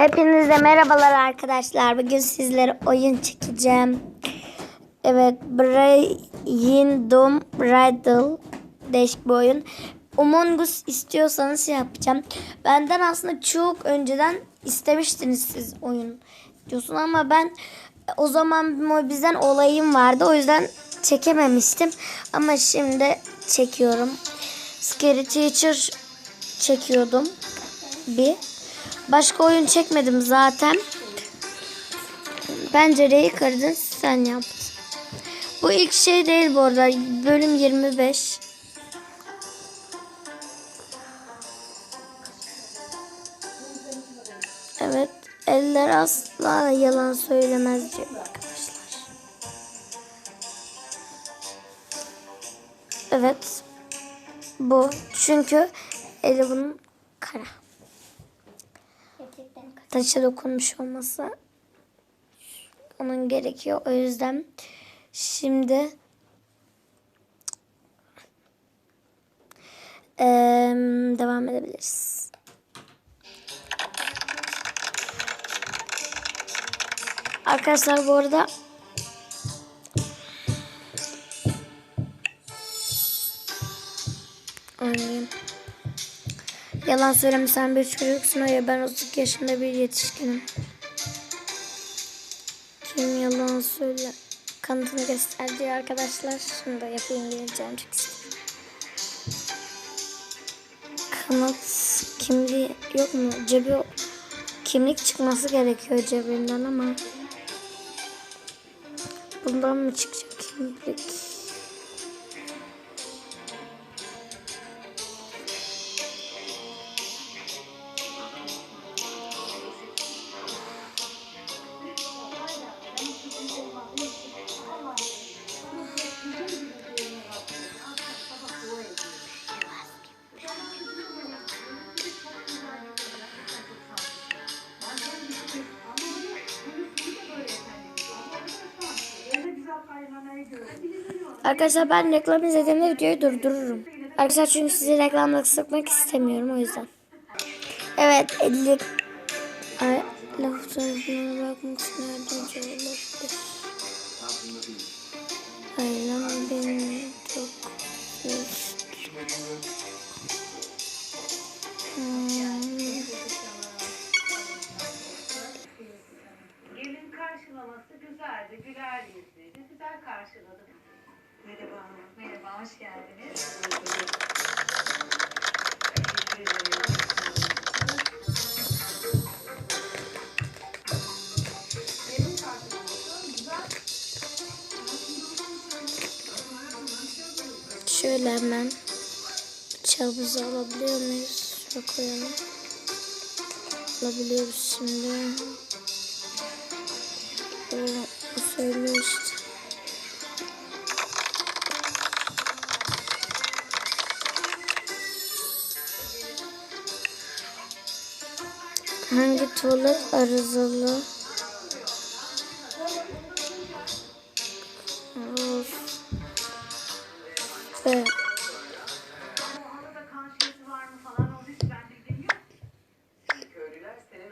Hepinize merhabalar arkadaşlar. Bugün sizlere oyun çekeceğim. Evet, Brain Doom Riddle değişik bir oyun. Among Us istiyorsanız şey yapacağım. Benden aslında çok önceden istemiştiniz siz oyun diyorsun ama ben o zaman bizden olayım vardı. O yüzden çekememiştim. Ama şimdi çekiyorum. Scary Teacher çekiyordum. Bir. Başka oyun çekmedim zaten. Pencereyi kırdın sen yaptın. Bu ilk şey değil bu arada. Bölüm 25. Evet. Eller asla yalan söylemez diyor arkadaşlar. Evet. Bu. Çünkü eli bunun kara. Taşa dokunmuş olması onun gerekiyor. O yüzden şimdi eee, devam edebiliriz. Arkadaşlar bu arada oynayayım. Yalan söyleme sen bir çocuksun hayır ben 32 yaşında bir yetişkinim. Kim yalan söyle kanıtını gösterdi arkadaşlar. Şunu da yapayım geleceğim çok istiyorum. Kanıt kimliği yok mu? Cebi kimlik çıkması gerekiyor cebinden ama bundan mı çıkacak kimlik? Arkadaşlar ben reklam izlediğimde videoyu durdururum. Arkadaşlar çünkü sizi reklamla sıkmak istemiyorum o yüzden. Evet 50 Ay, laf tarafına bakmak yardımcı olabilir. Ailem beni çok Güzel karşıladı. Merhaba. Merhaba, hoş geldiniz. Şöyle hemen bıçağımızı alabiliyor muyuz? Şöyle koyalım. Alabiliyoruz şimdi. O söylüyor işte.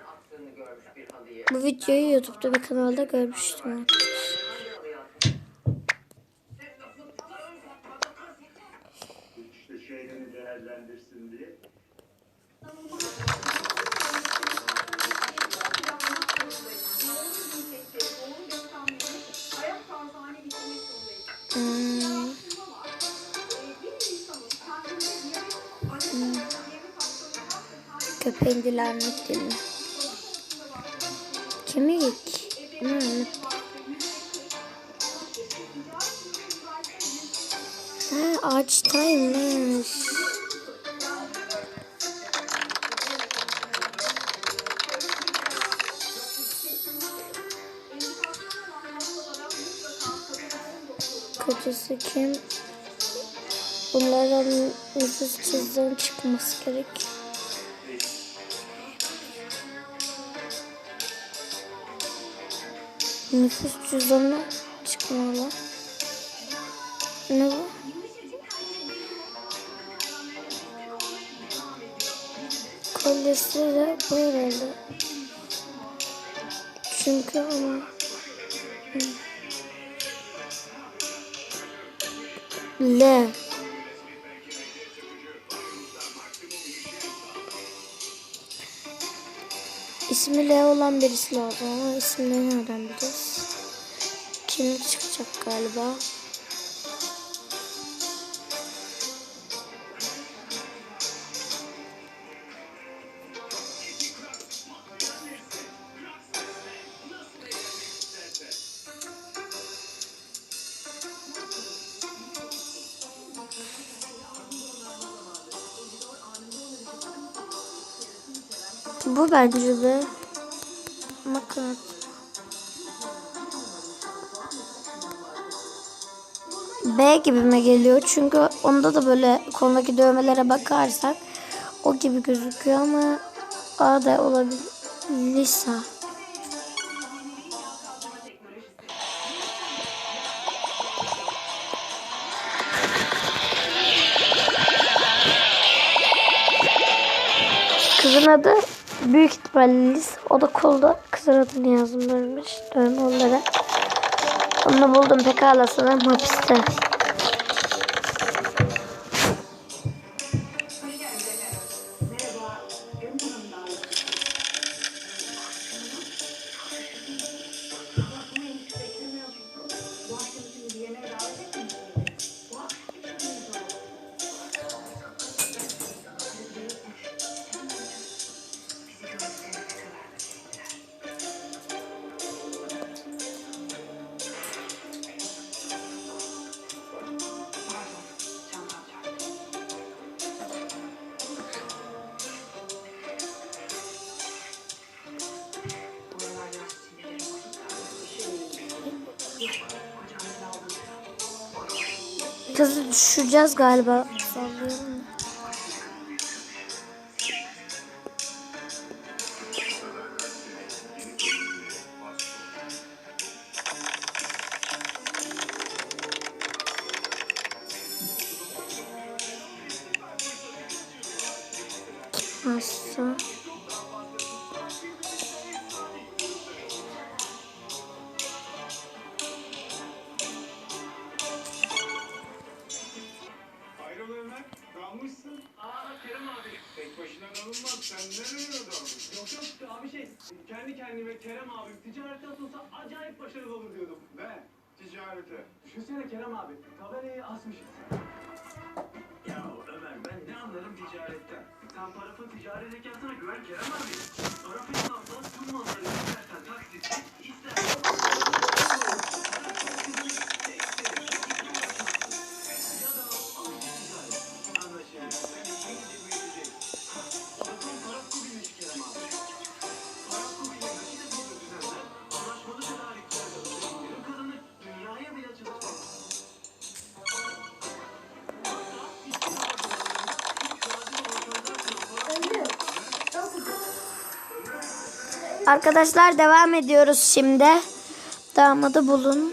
Attığını görmüş bir halıyı. Bu videoyu YouTube'da bir kanalda görmüştüm. Hangi diye. Köpeğin dilenmek dili. Kemik. Hmm. Ha ağaçtaymış. Kocası kim? Bunlardan nüfus cüzdanı çıkması gerek. Nüfus cüzdanı çıkmalı. Ne bu? Kolyesi de bu çünkü ama. L. İsmi L olan birisi lazım ama ismini nereden bileceğiz? Kim çıkacak galiba? Bu bence de. Bakın. B gibime geliyor çünkü onda da böyle kolundaki dövmelere bakarsak o gibi gözüküyor ama A da olabilir. Lisa. Kızın adı büyük ihtimalle. O da kolda kızın adını yazmış dövme olarak. Onu buldum pekala sanırım hapiste. Kızı düşüreceğiz galiba. Sallıyorum. Dalınmaz, sen nereye daldın? Yok yok abi şey kendi kendime Kerem abi ticarete atılsa acayip başarılı olur diyordum. Ne? Ticarete. Düşünsene Kerem abi tabelayı asmışız. Ya Ömer ben ne anlarım ticaretten. Sen parafın ticari zekasına güven Kerem abi. Parafın hesapla tüm malları istersen taksitle istersen Arkadaşlar devam ediyoruz şimdi. Damadı bulun.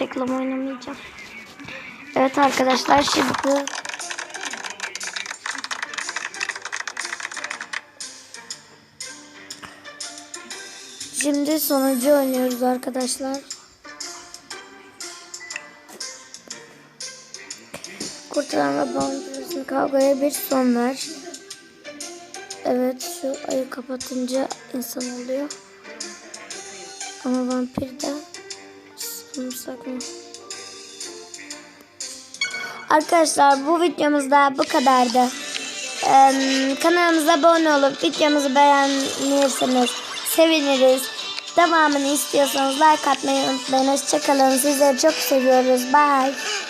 Reklam oynamayacağım. Evet arkadaşlar şimdi Şimdi sonucu oynuyoruz arkadaşlar. kurtaran ve vampirlerin kavgaya bir son ver. Evet şu ayı kapatınca insan oluyor. Ama vampir de sarımsak mı? Arkadaşlar bu videomuzda bu kadardı. Ee, kanalımıza abone olup videomuzu beğenirseniz seviniriz. Devamını istiyorsanız like atmayı unutmayın. Hoşçakalın. Sizleri çok seviyoruz. Bye.